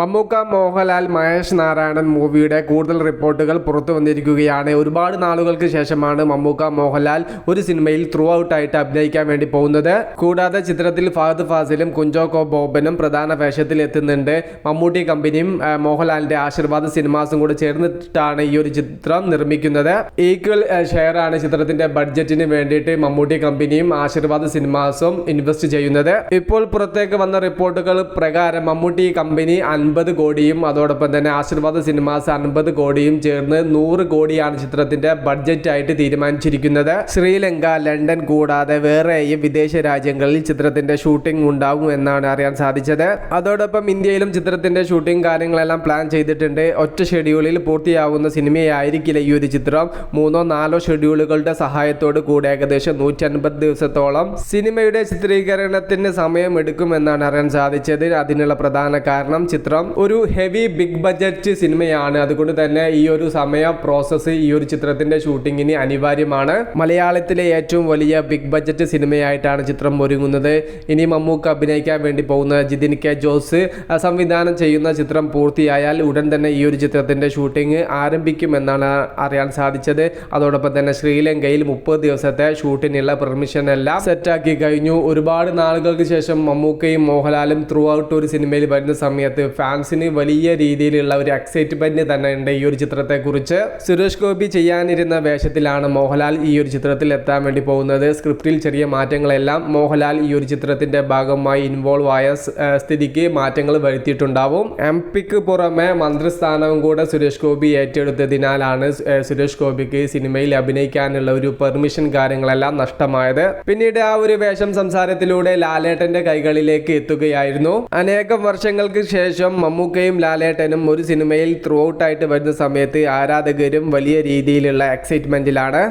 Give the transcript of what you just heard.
മമ്മൂക്ക മോഹൻലാൽ മഹേഷ് നാരായണൻ മൂവിയുടെ കൂടുതൽ റിപ്പോർട്ടുകൾ പുറത്തു വന്നിരിക്കുകയാണ്. ഒരുപാട് നാളുകൾക്ക് ശേഷമാണ് മമ്മൂക്ക മോഹൻലാൽ ഒരു സിനിമയിൽ ത്രൂ ഔട്ട് ആയിട്ട് അഭിനയിക്കാൻ വേണ്ടി പോകുന്നത്. കൂടാതെ ചിത്രത്തിൽ ഫഹദ് ഫാസിലും കുഞ്ചോക്കോ ബോബനും പ്രധാന വേഷത്തിൽ എത്തുന്നുണ്ട്. മമ്മൂട്ടി കമ്പനിയും മോഹൻലാലിന്റെ ആശീർവാദ് സിനിമാസും കൂടെ ചേർന്നിട്ടാണ് ഈ ഒരു ചിത്രം നിർമ്മിക്കുന്നത്. ഈക്വൽ ഷെയർ ആണ് ചിത്രത്തിന്റെ ബഡ്ജറ്റിന് വേണ്ടിയിട്ട് മമ്മൂട്ടി കമ്പനിയും ആശീർവാദ് സിനിമാസും ഇൻവെസ്റ്റ് ചെയ്യുന്നത്. ഇപ്പോൾ പുറത്തേക്ക് വന്ന റിപ്പോർട്ടുകൾ പ്രകാരം മമ്മൂട്ടി കമ്പനി അൻപത് കോടിയും അതോടൊപ്പം തന്നെ ആശീർവാദ സിനിമാസ് അൻപത് കോടിയും ചേർന്ന് നൂറ് കോടിയാണ് ചിത്രത്തിന്റെ ബഡ്ജറ്റ് ആയിട്ട് തീരുമാനിച്ചിരിക്കുന്നത്. ശ്രീലങ്ക ലണ്ടൻ കൂടാതെ വേറെയും വിദേശ രാജ്യങ്ങളിൽ ചിത്രത്തിന്റെ ഷൂട്ടിംഗ് ഉണ്ടാകും എന്നാണ് അറിയാൻ സാധിച്ചത്. അതോടൊപ്പം ഇന്ത്യയിലും ചിത്രത്തിന്റെ ഷൂട്ടിംഗ് കാര്യങ്ങളെല്ലാം പ്ലാൻ ചെയ്തിട്ടുണ്ട്. ഒറ്റ ഷെഡ്യൂളിൽ പൂർത്തിയാവുന്ന സിനിമയായിരിക്കില്ല ഈ ഒരു ചിത്രം. മൂന്നോ നാലോ ഷെഡ്യൂളുകളുടെ സഹായത്തോട് കൂടി ഏകദേശം നൂറ്റി അൻപത് ദിവസത്തോളം സിനിമയുടെ ചിത്രീകരണത്തിന് സമയം എടുക്കുമെന്നാണ് അറിയാൻ സാധിച്ചത്. അതിനുള്ള പ്രധാന കാരണം ചിത്രം ഒരു ഹെവി ബിഗ് ബജറ്റ് സിനിമയാണ്. അതുകൊണ്ട് തന്നെ ഈ ഒരു സമയ പ്രോസസ്സ് ഈ ഒരു ചിത്രത്തിന്റെ ഷൂട്ടിങ്ങിന് അനിവാര്യമാണ്. മലയാളത്തിലെ ഏറ്റവും വലിയ ബിഗ് ബജറ്റ് സിനിമയായിട്ടാണ് ചിത്രം ഒരുങ്ങുന്നത്. ഇനി മമ്മൂക്ക് അഭിനയിക്കാൻ വേണ്ടി പോകുന്ന ജിതിൻ കെ ജോസ് സംവിധാനം ചെയ്യുന്ന ചിത്രം പൂർത്തിയായാൽ ഉടൻ തന്നെ ഈ ഒരു ചിത്രത്തിന്റെ ഷൂട്ടിംഗ് ആരംഭിക്കുമെന്നാണ് അറിയാൻ സാധിച്ചത്. അതോടൊപ്പം തന്നെ ശ്രീലങ്കയിൽ മുപ്പത് ദിവസത്തെ ഷൂട്ടിനുള്ള പെർമിഷൻ എല്ലാം സെറ്റാക്കി കഴിഞ്ഞു. ഒരുപാട് നാളുകൾക്ക് ശേഷം മമ്മൂക്കയും മോഹൻലാലും ത്രൂ ഔട്ട് ഒരു സിനിമയിൽ വരുന്ന സമയത്ത് ഫാൻസിന് വലിയ രീതിയിലുള്ള ഒരു എക്സൈറ്റ്മെന്റ് തന്നെ ഉണ്ട് ഈ ഒരു ചിത്രത്തെ കുറിച്ച് സുരേഷ് ഗോപി ചെയ്യാനിരുന്ന വേഷത്തിലാണ് മോഹൻലാൽ ഈ ഒരു ചിത്രത്തിൽ എത്താൻ വേണ്ടി പോകുന്നത്. സ്ക്രിപ്റ്റിൽ ചെറിയ മാറ്റങ്ങളെല്ലാം മോഹൻലാൽ ഈ ഒരു ചിത്രത്തിന്റെ ഭാഗമായി ഇൻവോൾവ് ആയ സ്ഥിതിക്ക് മാറ്റങ്ങൾ വരുത്തിയിട്ടുണ്ടാവും. എം പിക്ക് പുറമെ മന്ത്രിസ്ഥാനവും കൂടെ സുരേഷ് ഗോപി ഏറ്റെടുത്തതിനാലാണ് സുരേഷ് ഗോപിക്ക് സിനിമയിൽ അഭിനയിക്കാനുള്ള ഒരു പെർമിഷൻ കാര്യങ്ങളെല്ലാം നഷ്ടമായത്. പിന്നീട് ആ ഒരു വേഷം സംസാരത്തിലൂടെ ലാലേട്ടന്റെ കൈകളിലേക്ക് എത്തുകയായിരുന്നു. അനേകം വർഷങ്ങൾക്ക് ശേഷം മമ്മൂക്കയും ലാലേട്ടനും ഒരു സിനിമയിൽ ത്രൂ ഔട്ടായിട്ട് വരുന്ന സമയത്ത് ആരാധകരും വലിയ രീതിയിലുള്ള എക്സൈറ്റ്മെന്റിലാണ്